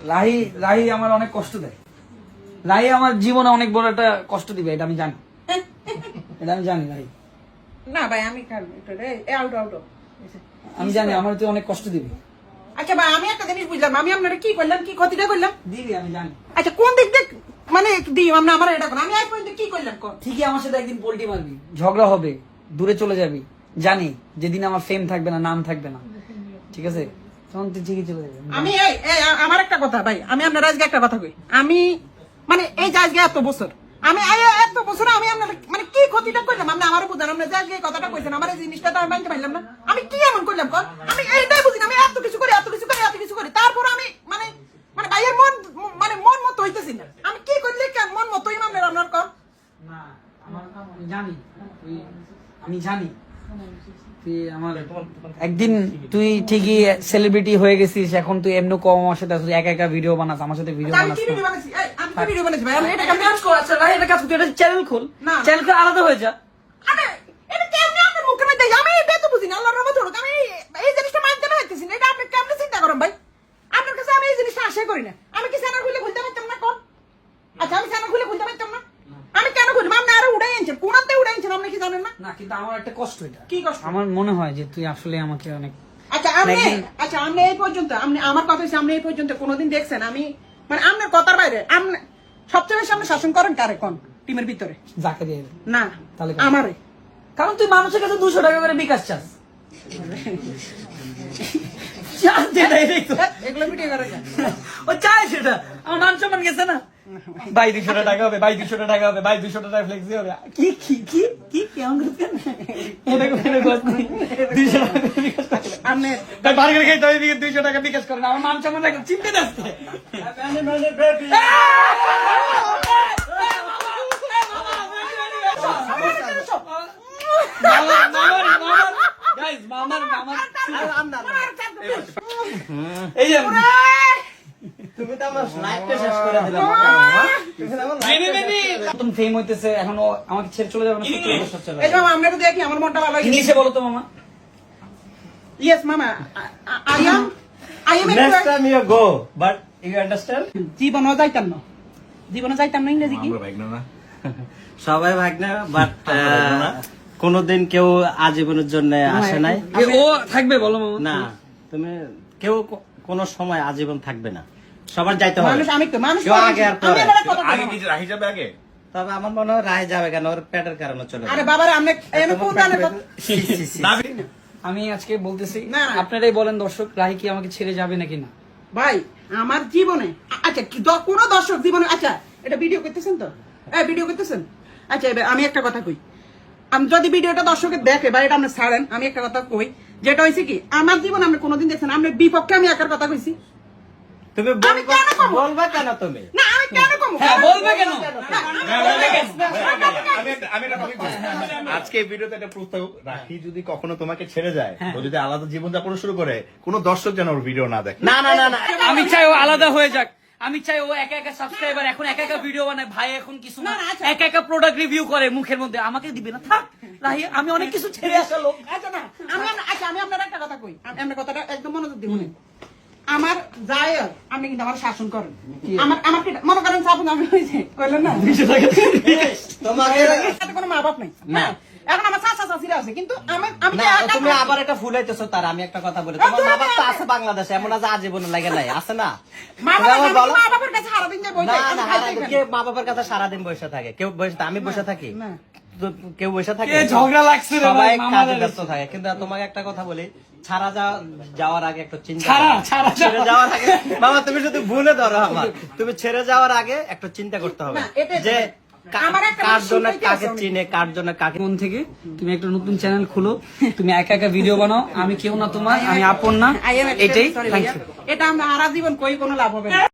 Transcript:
রাহি লাহি আমার অনেক কষ্ট দেয়। লাহি আমার জীবনে অনেক বড় একটা কষ্ট দিবে এটা আমি জানি। এটা আমি জানি রাহি। না ভাই আমি আমি জানি আমার তুই অনেক কষ্ট দিবি। আচ্ছা ভাই আমি একটা জিনিস বুঝলাম আমি আপনারা কি করলাম কি ক্ষতিটা করলাম? দিবি আমি জানি। আচ্ছা কোন দিক দেখ মানে দিই আমরা আমার এটা আমি আজ পর্যন্ত কি করলাম ঠিকই আমার সাথে একদিন পোল্টি মারবি ঝগড়া হবে দূরে চলে যাবি জানি যেদিন আমার ফেম থাকবে না নাম থাকবে না। ঠিক আছে? তখন তুই ঠিকই চলে যাবি। আমি এই এই, আমার একটা কথা ভাই আমি আপনার আজকে একটা কথা কই। আমি মানে এই যে আজকে এত বছর আমি এই এত বছর আমি আপনার মানে কি ক্ষতিটা করলাম? আপনি আমারও বুঝলেন আপনি যে আজকে এই কথাটা কইছেন আমার এই জিনিসটা তো আমি মানতে পারলাম না। আমি কি এমন করলাম কর? আমি এইটাই বুঝি না আমি এত কিছু করি এত কিছু করি এত কিছু করি। তারপর আমি মানে মানে ভাইয়ের মন মানে মন মতো হইতেছি না। আমি কি করলে কেন মন মতোই আপনার আপনার কর? না আমার আমি জানি। আমি জানি। একদিন তুই ঠিকই সেলিব্রিটি হয়ে গেছিস এখন তুই এমনি কম আমার সাথে আসলে একা একা ভিডিও বানাস আমার সাথে ভিডিও বানাস আচ্ছা রাহি, একটা কাজ কর তুই একটা চ্যানেল খোল। চ্যানেল খোল আলাদা হয়ে যা। আরে এটা কেমনে আপনার মুখে মধ্যে আমি এটা তো বুঝি না আল্লাহর রহমত হলো আমি এই জিনিসটা মানতে না এটা আপনি কেমনে চিন্তা করেন ভাই? আপনার কাছে আমি এই জিনিসটা আশা করি না আমি কি স্যানার খুলে খুলতে পারতাম না কোন আচ্ছা আমি স্যানার খুলে খুলতে পারতাম না আমি কেন খুলবো আপনি আরও উড়াই আনছেন কোনাতে উড়াই আনছেন আপনি কি জানেন না না কিন্তু আমার একটা কষ্ট এটা। কি কষ্ট? আমার মনে হয় যে তুই আসলে আমাকে অনেক আচ্ছা একদিন- আচ্ছা এই পর্যন্ত আপনি আমার কথা হচ্ছে এই পর্যন্ত কোনোদিন দেখছেন আমি মানে আপনার কথার বাইরে আপনি সবচেয়ে বেশি আপনি শাসন করেন কারে কোন? টিমের ভিতরে? যাকে দিয়ে। না তাহলে আমারে। কারণ তুই মানুষের কাছে দুশো টাকা করে বিকাশ চাস। এগুলো ভিডিও করে ও চায় সেটা। আমার মান সম্মান গেছে না। ভাই দুশো টাকা হবে ভাই দুশো টাকা হবে ভাই দুশো টাকা ফ্লেক্সি হবে কি কি কি কি কেমন করছেন এটা কোনো কথা নেই। টাকা করে বিকাশ করতে আপনি ভাই বার্গার খাইতে হবে বিকাশ দুইশো টাকা বিকাশ করেন আমার মান সম্মান রাখেন চিনতে যাচ্ছে মামার তুমি তো আমার লাইফটা শেষ করে দিলাম তুমি ফেম হইতেছে এখন আমাকে ছেড়ে চলে যাবে না সত্যি বছর চলে এই মামা, আমরা তো দেখি আমার মনটা ভালো ইংলিশে বলো তো মামা? ইয়েস মামা I am I am next time you go but you understand জীবনও যাইতাম না। জীবনে যাইতাম না ইংরেজি কি? সবাই ভাগনা বাট কোনোদিন কেউ আজীবনের জন্য আসে নাই। ও থাকবে বলো মামা। না তুমি কেউ কোনো সময় আজীবন থাকবে না। সবার যাইতে হবে। মানুষ আমি তো মানুষ কেউ আগে আর পরে। এবার একটা কথা আগে। কি রাহি যাবে আগে? তবে আমার মনে হয় রায় যাবে কেন? ওর পেটের কারণে চলে আরে। বাবারে আমি এনে ছি, ছি, ছি। আমি আজকে বলতেছি না। আপনারাই বলেন দর্শক রাহি কি আমাকে ছেড়ে যাবে নাকি না? ভাই আমার জীবনে আচ্ছা কি দ- কোন দর্শক জীবনে আচ্ছা এটা ভিডিও করতেছেন তো? হ্যাঁ ভিডিও করতেছেন? আচ্ছা এবার আমি একটা কথা কই। আমি যদি ভিডিওটা দর্শকের দেখে বা এটা আপনি ছাড়েন আমি একটা কথা কই। যেটা হয়েছে কি আমার জীবন আপনি কোনোদিন দেখছেন আপনার বিপক্ষে আমি একার কথা কইছি। তুমি বলবা কেন কমো? বলবা কেন তুমি? না আমি কেন কম? হ্যাঁ বলবে কেন। আজকে এই ভিডিওতে একটা প্রস্তাব রাখি যদি কখনো তোমাকে ছেড়ে যায় ও যদি আলাদা জীবনযাপন শুরু করে কোনো দর্শক যেন ওর ভিডিও না দেখে। না না না না। আমি চাই ও আলাদা হয়ে যাক। আমি চাই ও একা একা সাবস্ক্রাইবার এখন একা একা ভিডিও বানায়। ভাই এখন কিছু আচ্ছা। একা একা প্রোডাক্ট রিভিউ করে মুখের মধ্যে। আমাকে দিবে না? থাক রাহি আমি অনেক কিছু ছেড়ে আসা লোক। আচ্ছা না আমি আচ্ছা আমি আপনার একটা কথা কই। আমি আপনার কথাটা একদম মনোযোগ দিব আমার যায় আপনি কিন্তু আমার শাসন করেন। আমার আমার মনে করেন শাসন আমি হয়েছে কইলেন না? তোমাকে কোনো মা বাপ নাই। না। এখন আমার চাচা চাচিরা আছে কিন্তু আমি আমি তুমি আবার একটা ফুলাইতেছো তার আমি একটা কথা বলি। তোমার মা বাপ তো আছে বাংলাদেশে এমন আছে আজীবনে লাগে নাই আছে না? মা তুমি বাবা আবার আমি বলো। মা বাবার কাছে সারাদিন না না আমি। কে মা বাবার কাছে সারাদিন বসে থাকে কেউ বসে আমি বসে থাকি। কেউ বসে থাকে। ঝগড়া লাগছে সবাই কাজে ব্যস্ত থাকে। কিন্তু তোমাকে একটা কথা বলি ছাড়া যাওয়ার আগে একটা চিন্তা ছাড়া, ছাড়া ছেড়ে যাওয়ার আগে বাবা তুমি শুধু ভুলে ধরো আমার। তুমি ছেড়ে যাওয়ার আগে একটা চিন্তা করতে হবে। যে কা- আমার একটা কার জন্য কাকে আমি। চিনে কার জন্য কাকে মন থেকে তুমি একটা নতুন চ্যানেল খুলো। তুমি একা একা ভিডিও বানাও। আমি কেউ না তোমার আমি আপন না। এটাই এটা আমরা সারা জীবন কই কোনো লাভ হবে না।